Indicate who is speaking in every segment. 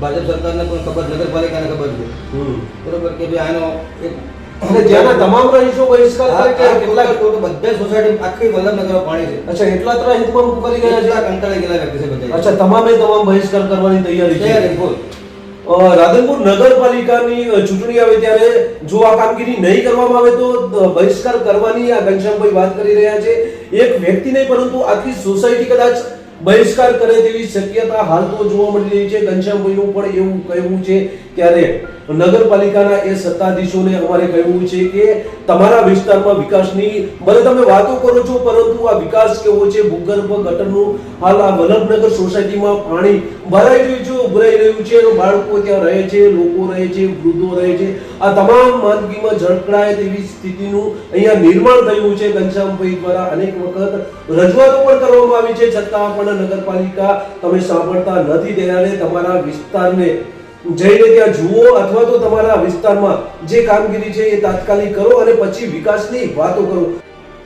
Speaker 1: ભાજપ સરકારને પણ ખબર નગરપાલિકાને ખબર છે. બરોબર કે ભાઈ આનો એક
Speaker 2: અને ત્યાંના તમામ રહીશો બહિષ્કાર કરે કે
Speaker 1: આ
Speaker 2: કેટલાક
Speaker 1: કેટલાક તો બધે સોસાયટી આખી વલ્લભનગરમાં પાણી છે.
Speaker 2: અચ્છા એટલા ત્રણ હિતમાં કરી ગયા છે?
Speaker 1: કંટાળી ગયેલા વ્યક્તિ છે બધા
Speaker 2: અચ્છા તમામે તમામ બહિષ્કાર કરવાની તૈયારી છે.
Speaker 1: ફૂલ.
Speaker 2: રાધનપુર નગરપાલિકાની ચૂંટણી આવે ત્યારે જો આ કામગીરી નહીં કરવામાં આવે તો બહિષ્કાર કરવાની આ ઘનશ્યામભાઈ વાત કરી રહ્યા છે. એક વ્યક્તિ નહીં પરંતુ આખી સોસાયટી કદાચ બહિષ્કાર કરે તેવી શક્યતા હાલ તો જોવા મળી રહી છે. ઘનશ્યામભાઈનું પણ એવું કહેવું છે ત્યારે નગરપાલિકાના એ સત્તાધીશોને અમારે કહેવું છે કે તમારા વિસ્તારમાં વિકાસની, ભલે તમે વાતો કરો છો, પરંતુ આ વિકાસ કેવો છે? ભૂગર્ભ ગટરનું હાલ આ વલ્લભનગર સોસાયટીમાં પાણી ભરાઈ રહ્યું છે ઉભરાઈ રહ્યું છે બાળકો ત્યાં રહે છે, લોકો રહે છે, વૃદ્ધો રહે છે. આ તમામ માંદગીમાં ઝડપડાય તેવી સ્થિતિનું અહીંયા નિર્માણ થયું છે ઘનશ્યામભાઈ દ્વારા અનેક વખત. રજૂઆતો પણ કરવામાં આવી છે, છતાં પણ નગરપાલિકા તમે સાંભળતા નથી ત્યારે તમારા વિસ્તારને જઈને ત્યાં જુઓ અથવા તો તમારા વિસ્તારમાં જે કામગીરી છે એ તાત્કાલિક કરો અને પછી વિકાસની વાતો કરો.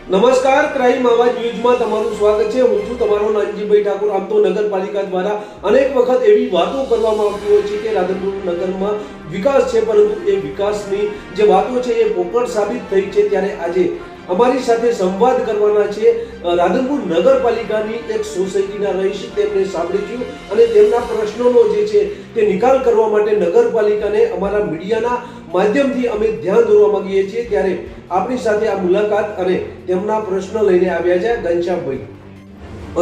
Speaker 2: નમસ્કાર, ક્રાઇમ આવાજ ન્યૂઝમાં તમારું સ્વાગત છે. હું છું તમારો નાનજીભાઈ ઠાકોર. આમ તો નગરપાલિકા દ્વારા અનેક વખત એવી વાતો કરવામાં આવતી હોય છે કે રાધનપુર નગરમાં વિકાસ છે, પરંતુ એ વિકાસની જે વાતો છે એ પોકળ સાબિત થઈ છે ત્યારે આજે અમારી સાથે સંવાદ કરવાના છે. રાધનપુર નગરપાલિકાની એક સોસાયટીના રહીશ, તેમને સાંભળીશું અને તેમના પ્રશ્નોનો જે છે તે નિકાલ કરવા માટે નગરપાલિકાને અમારા મીડિયાના માધ્યમથી અમે ધ્યાન દોરવા માંગીએ છીએ. ત્યારે આપણી સાથે આ મુલાકાત અને તેમના પ્રશ્ન લઈને આવ્યા છે ઘનશ્યામભાઈ.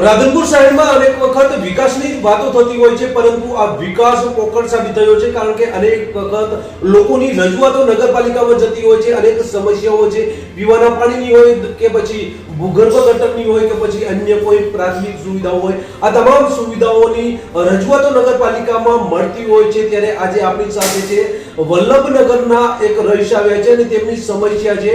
Speaker 2: રાધનપુર શહેરમાં અનેક વખત વિકાસની વાતો થતી હોય છે, પરંતુ આ વિકાસ પોકળ સાબિત થયો છે, કારણ કે અનેક વખત લોકોની રજૂઆતો નગરપાલિકામાં જતી હોય છે, અનેક સમસ્યાઓ છે, પીવાના પાણીની હોય કે પછી ભૂગર્ભ ગટરની હોય કે પછી અન્ય કોઈ પ્રાથમિક સુવિધાઓ હોય આ તમામ સુવિધાઓની રજૂઆતો નગરપાલિકામાં મળતી હોય છે ત્યારે આજે આપણી સાથે છે વલ્લભનગરના એક રહીશ આવ્યા છે અને તેમની સમસ્યા છે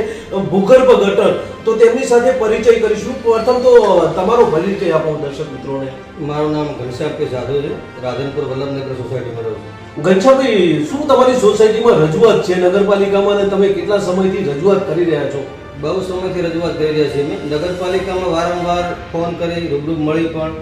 Speaker 2: ભૂગર્ભ ગટર તો તેમની સાથે પરિચય કરીશું. પ્રથમ તો તમારો પરિચય આપો દર્શક મિત્રોને.
Speaker 1: મારું નામ ઘનશ્યામભાઈ કે જાદવ છે. રાધનપુર વલ્લભનગર સોસાયટીમાં રહું છું.
Speaker 2: ઘનશ્યામભાઈ શું તમારી સોસાયટીમાં રજૂઆત છે નગરપાલિકામાં અને તમે કેટલા સમયથી રજૂઆત કરી રહ્યા છો?
Speaker 1: બહુ સમયથી રજૂઆત કરી રહ્યા છીએ અમે. નગરપાલિકામાં વારંવાર ફોન કરી રૂબરૂ મળી પણ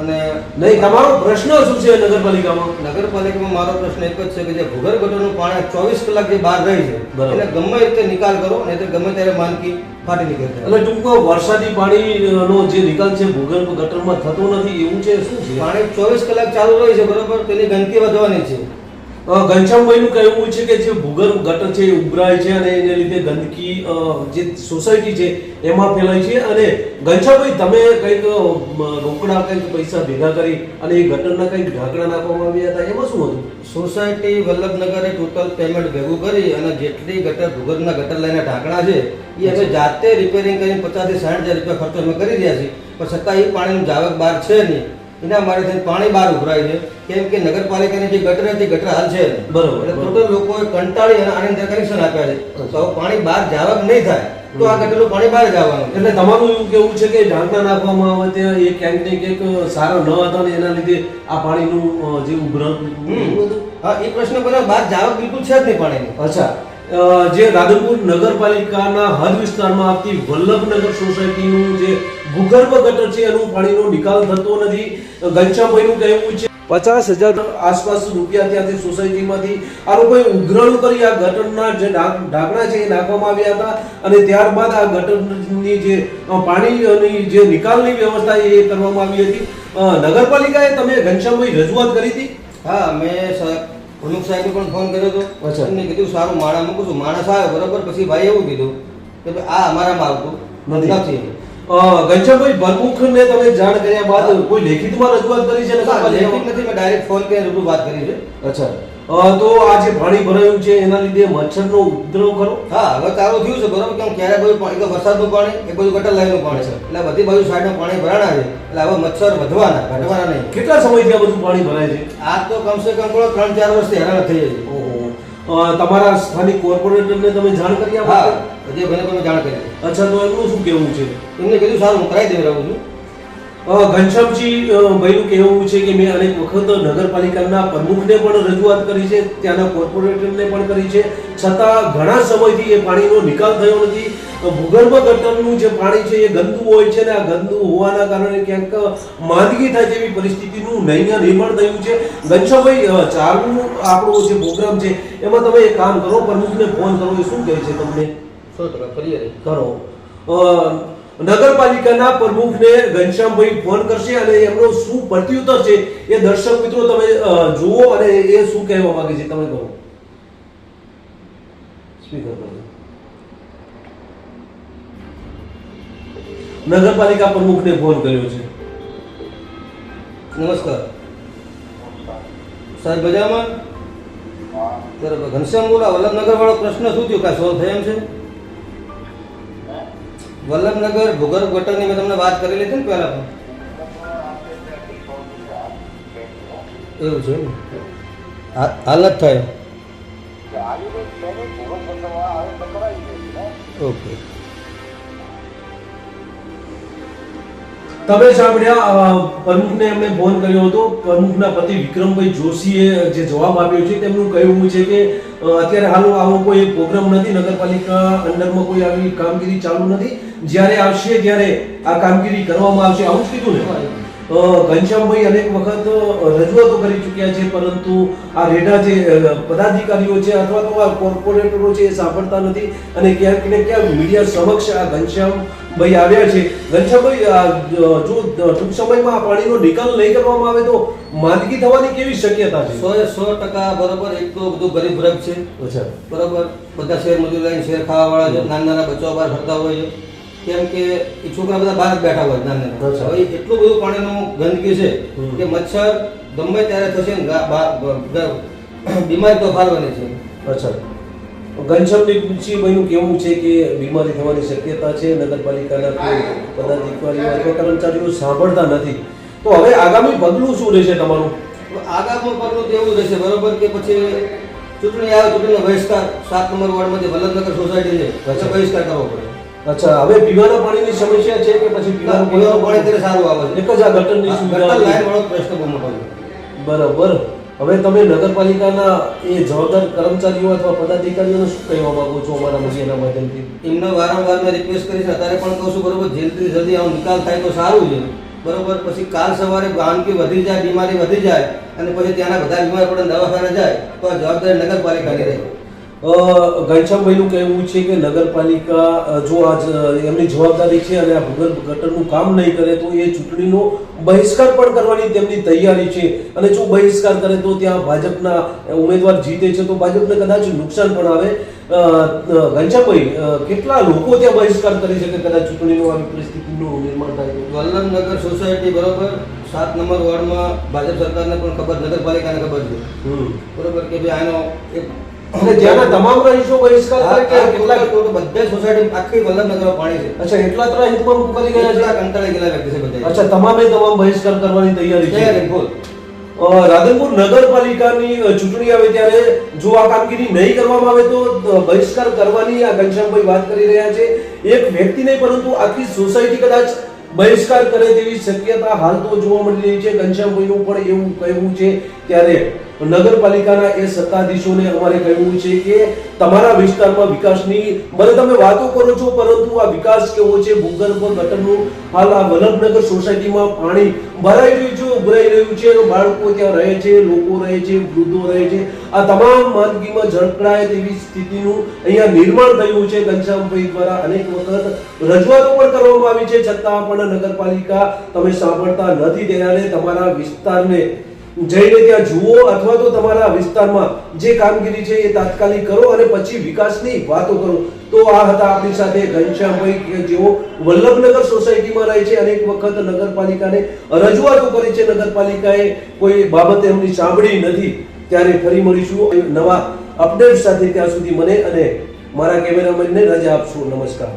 Speaker 1: અને
Speaker 2: નહીં તમારો પ્રશ્ન શું છે નગરપાલિકામાં?
Speaker 1: નગરપાલિકામાં મારો પ્રશ્ન એક જ છે કે જે ભૂગર્ભ ગટરનું પાણી ચોવીસ કલાક જે બહાર રહી છે. એને ગમે તે નિકાલ કરો નહીં તો ગમે ત્યારે માનકી ફાટી નીકળે
Speaker 2: એટલે ટૂંકમાં વરસાદી પાણીનો જે નિકાલ છે ભૂગર્ભ ગટરમાં થતો નથી એવું છે? શું છે?
Speaker 1: પાણી ચોવીસ કલાક ચાલુ રહી છે બરોબર? તેની ગંદકી વધવાની છે.
Speaker 2: ઘનશ્યામભાઈનું કહેવું છે કે જે ભૂગર્ભ ગટર છે એ ઉભરાય છે અને એને લીધે ગંદકી જે સોસાયટી છે એમાં ફેલાય છે અને ઘનશ્યામભાઈ તમે કંઈક રોકડા કંઈક પૈસા ભેગા કરી અને એ ગટરના કંઈક ઢાંકણા નાખવામાં આવ્યા હતા એમાં શું હતું?
Speaker 1: સોસાયટી વલ્લભનગરે ટોટલ પેમેન્ટ ભેગું કરી અને જેટલી ગટર ભૂગર્ભના ગટર લઈને ઢાંકણા છે એ અમે જાતે રિપેરિંગ કરીને પચાસથી સાઠ હજાર રૂપિયા ખર્ચો અમે કરી રહ્યા છીએ. પણ છતાં એ પાણીનું જાવક બહાર છે નહીં. એના માટે પાણી બહાર ઉભરાય છે. કેમ કે નગરપાલિકાની જે ગટર હતી ગટર હાલ છે.
Speaker 2: બરોબર,
Speaker 1: એટલે ટોટલ લોકોએ કંટાળી અને આની અંદર કનેક્શન આપ્યા છે. તો પાણી બહાર જાવક નહીં થાય તો આ ગટરનું પાણી બહાર જવાનું
Speaker 2: એટલે તમારું એવું કેવું છે કે ઢાંકણા નાખવામાં આવે ત્યાં એ ક્યાંક ને ક્યાંક સારો ન હતો ને એના લીધે આ પાણીનું જે ઉભરણ?
Speaker 1: હા એ પ્રશ્ન બને બહાર જાવક બિલકુલ છે જ નહીં પાણીની.
Speaker 2: અચ્છા. જે રાધનપુર નગરપાલિકાના હદ વિસ્તારમાં આવતી વલ્લભનગર સોસાયટીનું જે ભૂગર્ભ ગટર છે, એનું પાણીનો નિકાલ થતો નથી. ઘનશ્યામભાઈનું કહેવું છે, પચાસ હજાર આસપાસ રૂપિયા ત્યાંથી સોસાયટીમાંથી આ લોકોએ ઉઘરાણું કરી, આ ગટરના જે ઢાંક- ઢાંકણા છે એ નાખવામાં આવ્યા હતા અને ત્યારબાદ આ ગટરની જે પાણીની જે નિકાલની વ્યવસ્થા એ કરવામાં આવી હતી. નગરપાલિકાએ તમે ઘનશ્યામભાઈ રજૂઆત કરી હતી?
Speaker 1: હા મેં પ્રમુખ સાહેબને પણ ફોન કર્યો હતો
Speaker 2: અચ્છા.
Speaker 1: એમને કીધું સારું માણા મૂકું છું. માણસ આવે બરોબર? પછી ભાઈ એવું કીધું કે આ અમારામાં આવતું
Speaker 2: નથી. ઘનશ્યામભાઈ પ્રમુખને તમે જાણ કર્યા બાદ કોઈ લેખિતમાં રજૂઆત કરી છે?
Speaker 1: લેખિત? નથી મેં ડાયરેક્ટ ફોન કરીને રૂબરૂ વાત કરી છે.
Speaker 2: અચ્છા. તો આ જે પાણી ભરાયું છે એના લીધે મચ્છરનો ઉપદ્રવ ખરો?
Speaker 1: હા હવે ચાલુ થયું છે બરોબર કેમ ક્યારે બધું પાણી એક વરસાદનું પાણી એક બધું ગટર લાઈનનું પાણી છે. એટલે બધી બાજુ સાઈડમાં પાણી ભરાણા છે. એટલે હવે મચ્છર વધવાના ઘટવાના નહીં.
Speaker 2: કેટલા સમયથી આ બધું પાણી ભરાય છે?
Speaker 1: આ તો કમસે કમ પણ ત્રણ ચાર વર્ષથી હેરાન થઈ જાય
Speaker 2: તમારા સ્થાનિક કોર્પોરેટરને તમે જાણ કરી આપો
Speaker 1: હા અજયભાઈને તમે જાણ કરી.
Speaker 2: અચ્છા તો એમનું શું કહેવું છે?
Speaker 1: એમને કીધું સારું હું કરાવી દઈ રહું છું.
Speaker 2: ઘનશ્યામજી ભાઈનું કહેવું છે કે મેં અનેક વખત નગરપાલિકાના પ્રમુખને પણ રજૂઆત કરી છે ત્યાંના કોર્પોરેટરને પણ કરી છે. છતાં ઘણા સમયથી એ પાણીનો નિકાલ થયો નથી. ભૂગર્ભ ગટરનું જે પાણી છે એ ગંદુ હોય છે ને આ ગંદુ હોવાના કારણે ક્યાંક માંદગી થાય તેવી પરિસ્થિતિનું નૈન્ય નિર્માણ થયું છે. ઘનશ્યામભાઈ ચાલુ આપણો જે પ્રોગ્રામ છે એમાં તમે એક કામ કરો પ્રમુખને ફોન કરો એ શું કહે છે તમને. કરો. નગરપાલિકાના પ્રમુખને ઘનશ્યામભાઈ ફોન કરશે અને એમનો શું પ્રત્યુત્તર છે એ દર્શક મિત્રો તમે જુઓ અને એ શું કહેવા માંગે છે તમે કહો. સ્પીકર નગરપાલિકા પ્રમુખને ફોન કર્યો છે.
Speaker 1: નમસ્કાર. સાહેબ મજામાં? બરાબર. ઘનશ્યામ બોલા વલ્લભનગર વાળો પ્રશ્ન શું થયો? કાંઈ સોલ્વ થયો એમ છે? વલ્લભનગર ભૂગર્ભ ગટરની મેં તમને વાત કરી લીધી ને પહેલા પણ. એવું છે? હાલ જ થાય. ઓકે.
Speaker 2: તમે સાંભળ્યા પ્રમુખને એમણે ફોન કર્યો હતો. પ્રમુખના પતિ વિક્રમભાઈ જોશીએ જે જવાબ આપ્યો છે, તેમનું કહેવું છે કે અત્યારે હાલ આવો કોઈ પ્રોગ્રામ નથી, નગરપાલિકા અંડરમાં કોઈ આવી કામગીરી ચાલુ નથી. જ્યારે આવશે ત્યારે આ કામગીરી કરવામાં આવશે, આવું જ કીધું ને? ઘનશ્યામભાઈ અનેક વખત રજૂઆતો કરી ચૂક્યા છે પરંતુ આ રેડા જે પદાધિકારીઓ છે અથવા તો આ કોર્પોરેટરો છે એ સાંભળતા નથી અને ક્યાંક ને ક્યાંક મીડિયા સમક્ષ આ ઘનશ્યામભાઈ આવ્યા છે. ઘનશ્યામભાઈ જો ટૂંક સમયમાં આ પાણીનો નિકાલ નહીં કરવામાં આવે તો માંદગી થવાની કેવી શક્યતા છે?
Speaker 1: સો સો ટકા બરોબર એક તો બધું ગરીબ વર્ગ છે. બરોબર? બધા શેર મજૂર લઈને શેર ખાવાવાળા છે નાના નાના બચ્ચાઓ બહાર ફરતા હોય છે. કેમ કે એ છોકરા બધા બહાર બેઠા હોય નાના. હવે એટલું બધું પાણીનું ગંદકી છે કે મચ્છર ગમે ત્યારે થશે ને બીમારી તો ફાલવાની છે.
Speaker 2: અચ્છા. ઘનશ્યામસિંહભાઈનું કહેવું છે કે બીમારી થવાની શક્યતા છે નગરપાલિકાના કોઈ પદાધિકારીઓ અથવા કર્મચારીઓ સાંભળતા નથી. તો હવે આગામી પગલું શું રહેશે તમારું?
Speaker 1: આગામી પગલું તો એવું રહેશે બરોબર? કે પછી ચૂંટણી આવે ચૂંટણીનો બહિષ્કાર સાત નંબર વોર્ડમાંથી જે વલ્લભનગર સોસાયટી છે બહિષ્કાર કરવો પડે.
Speaker 2: અચ્છા હવે પીવાના પાણીની સમસ્યા છે કે પછી
Speaker 1: પીવાનું પાણી ત્યારે સારું આવે છે.
Speaker 2: એક જ આ ગટરની સુવિધા
Speaker 1: લાઈન વાળો પ્રશ્ન બહુ મોટો
Speaker 2: બરાબર. હવે તમે નગરપાલિકાના એ જવાબદાર કર્મચારીઓ અથવા પદાધિકારીઓને શું કહેવા માંગો છો અમારા મીડિયાના માધ્યમથી?
Speaker 1: એમને વારંવાર મેં રિક્વેસ્ટ કરી છે અત્યારે પણ કહું છું બરોબર જલ્દી જલ્દી આનો નિકાલ થાય તો સારું છે. બરોબર પછી કાલ સવારે વાનગી વધી જાય બીમારી વધી જાય અને પછી ત્યાંના બધા બીમાર પડે દવાખાને જાય તો આ જવાબદારી નગરપાલિકાની રહે.
Speaker 2: ઘનશ્યામભાઈનું કહેવું છે કે નગરપાલિકા જો આજ એમની જવાબદારી છે અને આ ભૂગર્ભ ગટરનું કામ નહીં કરે તો એ ચૂંટણીનો બહિષ્કાર પણ કરવાની તેમની તૈયારી છે અને જો બહિષ્કાર કરે તો ત્યાં ભાજપના ઉમેદવાર જીતે છે તો ભાજપને કદાચ નુકસાન પણ આવે ઘનશ્યામભાઈ કેટલા લોકો ત્યાં બહિષ્કાર કરી શકે કદાચ ચૂંટણીનું આવી પરિસ્થિતિનું નિર્માણ થાય?
Speaker 1: વલ્લભનગર સોસાયટી બરોબર સાત નંબર વોર્ડમાં ભાજપ સરકારને પણ ખબર નગરપાલિકાને ખબર છે. બરોબર કે ભાઈ આનો એક
Speaker 2: અને ત્યાંના તમામ રહીશો બહિષ્કાર કરે કે કેટલા
Speaker 1: તો બધા સોસાયટી આખી વલ્લભનગરમાં પાણી છે.
Speaker 2: અચ્છા એટલા ત્રણ હિતમાં કરી ગયા છે?
Speaker 1: કંટાળી ગયેલા વ્યક્તિ છે બધા.
Speaker 2: અચ્છા તમામે તમામ બહિષ્કાર કરવાની તૈયારી છે.
Speaker 1: બોલ.
Speaker 2: રાધનપુર નગરપાલિકાની ચૂંટણી આવે ત્યારે જો આ કામગીરી નહીં કરવામાં આવે તો બહિષ્કાર કરવાની આ ઘનશ્યામભાઈ વાત કરી રહ્યા છે. એક વ્યક્તિ નહીં પરંતુ આખી સોસાયટી કદાચ બહિષ્કાર કરે તેવી શક્યતા હાલ તો જોવા મળી રહી છે. ઘનશ્યામભાઈનું પણ એવું કહેવું છે ત્યારે. નગરપાલિકાના એ સત્તાધીશોને અમારે કહેવું છે કે તમારા વિસ્તારમાં વિકાસની, ભલે તમે વાતો કરો છો, પરંતુ આ વિકાસ કેવો છે? ભૂગર્ભ ગટરનું હાલ આ વલ્લભનગર સોસાયટીમાં પાણી ભરાઈ રહ્યું છે, ઉભરાઈ રહ્યું છે બાળકો ત્યાં રહે છે, લોકો રહે છે, વૃદ્ધો રહે છે. આ તમામ માંદગીમાં ઝળકડાય તેવી સ્થિતિનું અહીંયા નિર્માણ થયું છે ઘનશ્યામભાઈ દ્વારા. અનેક વખત રજૂઆતો પણ કરવામાં આવી છે. છતાં પણ નગરપાલિકા તમે સાંભળતા નથી ત્યારે તમારા વિસ્તારને જઈને ત્યાં જુઓ અથવા તો તમારા વિસ્તારમાં જે કામગીરી છે એ તાત્કાલિક કરો અને પછી વિકાસની વાતો કરો. તો આ હતા આપણી સાથે ઘનશ્યામભાઈ કે જેઓ વલ્લભનગર સોસાયટીમાં રહે છે. અનેક વખત નગરપાલિકાને રજૂઆતો કરી છે. નગરપાલિકાએ કોઈ બાબતે એમની સાંભળી નથી. ત્યારે ફરી મળીશું નવા અપડેટ સાથે ત્યાં સુધી મને અને મારા કેમેરામેનને રજા આપશું. નમસ્કાર.